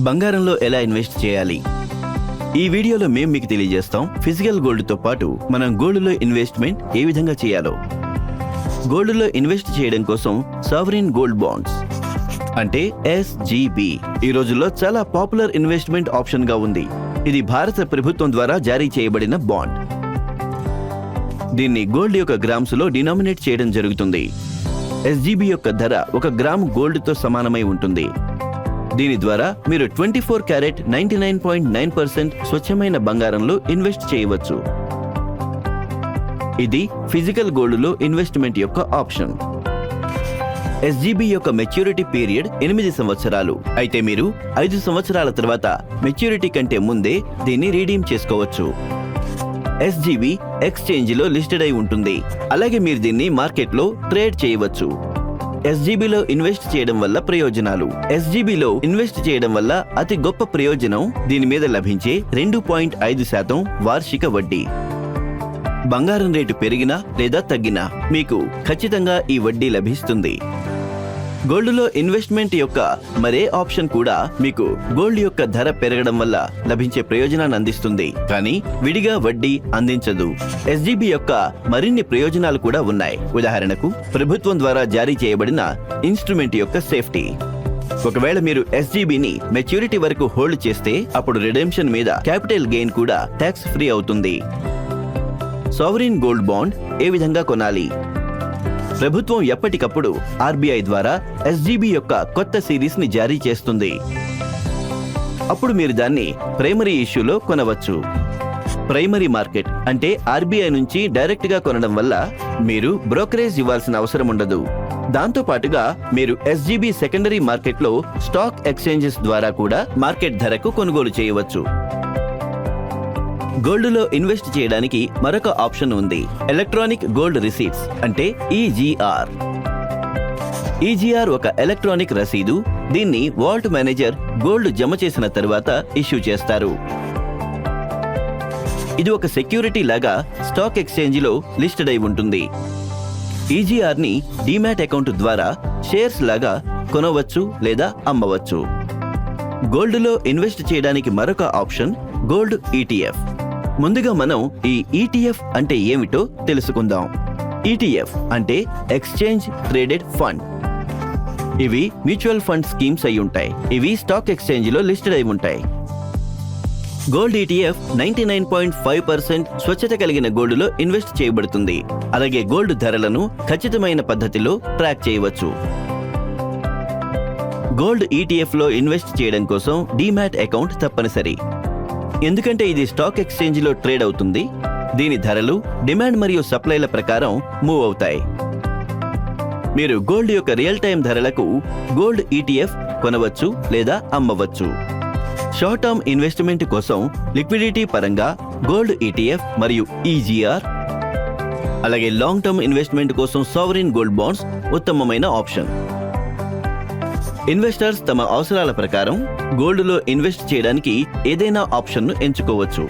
బంగారంలో ఎలా ఇన్వెస్ట్ చేయాలి? ఈ వీడియోలో మేము మీకు తెలియజేస్తాం ఫిజికల్ గోల్డ్తో పాటు మనం గోల్డ్లో ఇన్వెస్ట్మెంట్ ఏ విధంగా చేయాలో. గోల్డ్లో ఇన్వెస్ట్ చేయడం కోసం సావరిన్ గోల్డ్ బాండ్స్ అంటే ఎస్జీబీ ఈ రోజుల్లో చాలా పాపులర్ ఇన్వెస్ట్మెంట్ ఆప్షన్గా ఉంది. ఇది భారత ప్రభుత్వం ద్వారా జారీ చేయబడిన బాండ్. దీన్ని గోల్డ్ యొక్క గ్రామ్స్లో డినామినేట్ చేయడం జరుగుతుంది. ఎస్జీబీ యొక్క ధర ఒక గ్రామ్ గోల్డ్తో సమానమై ఉంటుంది. దీని ద్వారా మీరు twenty four carat ninety nine point nine percent స్వచ్ఛమైన బంగారంలో ఇన్వెస్ట్ చేయవచ్చు. ఇది ఫిజికల్ గోల్డ్లో ఇన్వెస్ట్మెంట్ యొక్క ఆప్షన్. ఎస్జీబీ యొక్క మెచ్యూరిటీ పీరియడ్ ఎనిమిది సంవత్సరాలు. అయితే మీరు ఐదు సంవత్సరాల తర్వాత మెచ్యూరిటీ కంటే ముందే దీన్ని రీడీమ్ చేసుకోవచ్చు. ఎస్జీబీ ఎక్స్చేంజ్లో లిస్టెడ్ అయి ఉంటుంది. అలాగే మీరు దీన్ని మార్కెట్లో ట్రేడ్ చేయవచ్చు. ఎస్జీబీలో ఇన్వెస్ట్ చేయడం వల్ల ప్రయోజనాలు. ఎస్జీబీలో ఇన్వెస్ట్ చేయడం వల్ల అతి గొప్ప ప్రయోజనం దీని మీద లభించే రెండు పాయింట్ ఐదు శాతం వార్షిక వడ్డీ. బంగారం రేటు పెరిగినా లేదా తగ్గినా మీకు ఖచ్చితంగా ఈ వడ్డీ లభిస్తుంది. గోల్డ్లో ఇన్వెస్ట్మెంట్ యొక్క మరే ఆప్షన్ కూడా మీకు గోల్డ్ యొక్క ధర పెరగడం వల్ల లభించే ప్రయోజనాన్ని అందిస్తుంది. కానీ విడిగా వడ్డీ అందించదు. ఎస్జీబీ యొక్క మరిన్ని ప్రయోజనాలు కూడా ఉన్నాయి. ఉదాహరణకు ప్రభుత్వం ద్వారా జారీ చేయబడిన ఇన్స్ట్రుమెంట్ యొక్క సేఫ్టీ. ఒకవేళ మీరు ఎస్జీబీని మెచ్యూరిటీ వరకు హోల్డ్ చేస్తే అప్పుడు రిడెంప్షన్ మీద క్యాపిటల్ గెయిన్ కూడా ట్యాక్స్ ఫ్రీ అవుతుంది. సావరీన్ గోల్డ్ బాండ్ ఏ విధంగా కొనాలి? ప్రభుత్వం ఎప్పటికప్పుడు ఆర్బీఐ ద్వారా ఎస్జీబీ యొక్క కొత్త సిరీస్ని జారీ చేస్తుంది. అప్పుడు మీరు దాన్ని ప్రైమరీ ఇష్యూలో కొనవచ్చు. ప్రైమరీ మార్కెట్ అంటే ఆర్బీఐ నుంచి డైరెక్ట్గా కొనడం వల్ల మీరు బ్రోకరేజ్ ఇవ్వాల్సిన అవసరం ఉండదు. దాంతో పాటుగా మీరు ఎస్జీబీ సెకండరీ మార్కెట్లో స్టాక్ ఎక్స్చేంజెస్ ద్వారా కూడా మార్కెట్ ధరకు కొనుగోలు చేయవచ్చు. గోల్డ్లో ఇన్వెస్ట్ చేయడానికి మరొక ఆప్షన్ ఉంది. ఎలక్ట్రానిక్ గోల్డ్ రిసీట్స్ అంటే ఈజీఆర్. ఈజీఆర్ ఒక ఎలక్ట్రానిక్ రసీదు. దీన్ని వాల్ట్ మేనేజర్ గోల్డ్ జమ చేసిన తర్వాత ఇష్యూ చేస్తారు. ఇది ఒక సెక్యూరిటీ లాగా స్టాక్ ఎక్స్చేంజ్లో లిస్టెడ్ అయి ఉంటుంది. ఈజీఆర్ని డీమ్యాట్ అకౌంట్ ద్వారా షేర్స్ లాగా కొనవచ్చు లేదా అమ్మవచ్చు. గోల్డ్లో ఇన్వెస్ట్ చేయడానికి మరొక ఆప్షన్ గోల్డ్ ఈటీఎఫ్. ముందుగా మనం ఈ ఈటీఎఫ్ అంటే ఏమిటో తెలుసుకుందాం. ఈటీఎఫ్ అంటే ఎక్స్చేంజ్ ట్రేడెడ్ ఫండ్ ఇవి మ్యూచువల్ ఫండ్ స్కీమ్స్ అయి ఉంటాయి. ఇవి స్టాక్ ఎక్స్చేంజ్లో లిస్టెడ్ అయి ఉంటాయి. Gold ETF ninety nine point five percent స్వచ్ఛత కలిగిన గోల్డ్లో ఇన్వెస్ట్ చేయబడుతుంది. అలాగే గోల్డ్ ధరలను ఖచ్చితమైన పద్ధతిలో ట్రాక్ చేయవచ్చు. గోల్డ్ ఈటీఎఫ్లో ఇన్వెస్ట్ చేయడం కోసం డీమ్యాట్ అకౌంట్ తప్పనిసరి. ఎందుకంటే ఇది స్టాక్ ఎక్స్చేంజ్లో ట్రేడ్ అవుతుంది దీని ధరలు డిమాండ్ మరియు సప్లైల ప్రకారం మూవ్ అవుతాయి. మీరు గోల్డ్ యొక్క రియల్ టైం ధరలకు గోల్డ్ ఈటీఎఫ్ కొనవచ్చు లేదా అమ్మవచ్చు. షార్ట్ టర్మ్ ఇన్వెస్ట్మెంట్ కోసం లిక్విడిటీ పరంగా గోల్డ్ ఈటీఎఫ్ మరియు ఈజీఆర్ అలాగే లాంగ్ టర్మ్ ఇన్వెస్ట్మెంట్ కోసం సావరిన్ గోల్డ్ బాండ్స్ ఉత్తమమైన ఆప్షన్ ఇన్వెస్టర్స్ తమ అవసరాల ప్రకారం గోల్డ్లో ఇన్వెస్ట్ చేయడానికి ఏదైనా ఆప్షన్ను ఎంచుకోవచ్చు.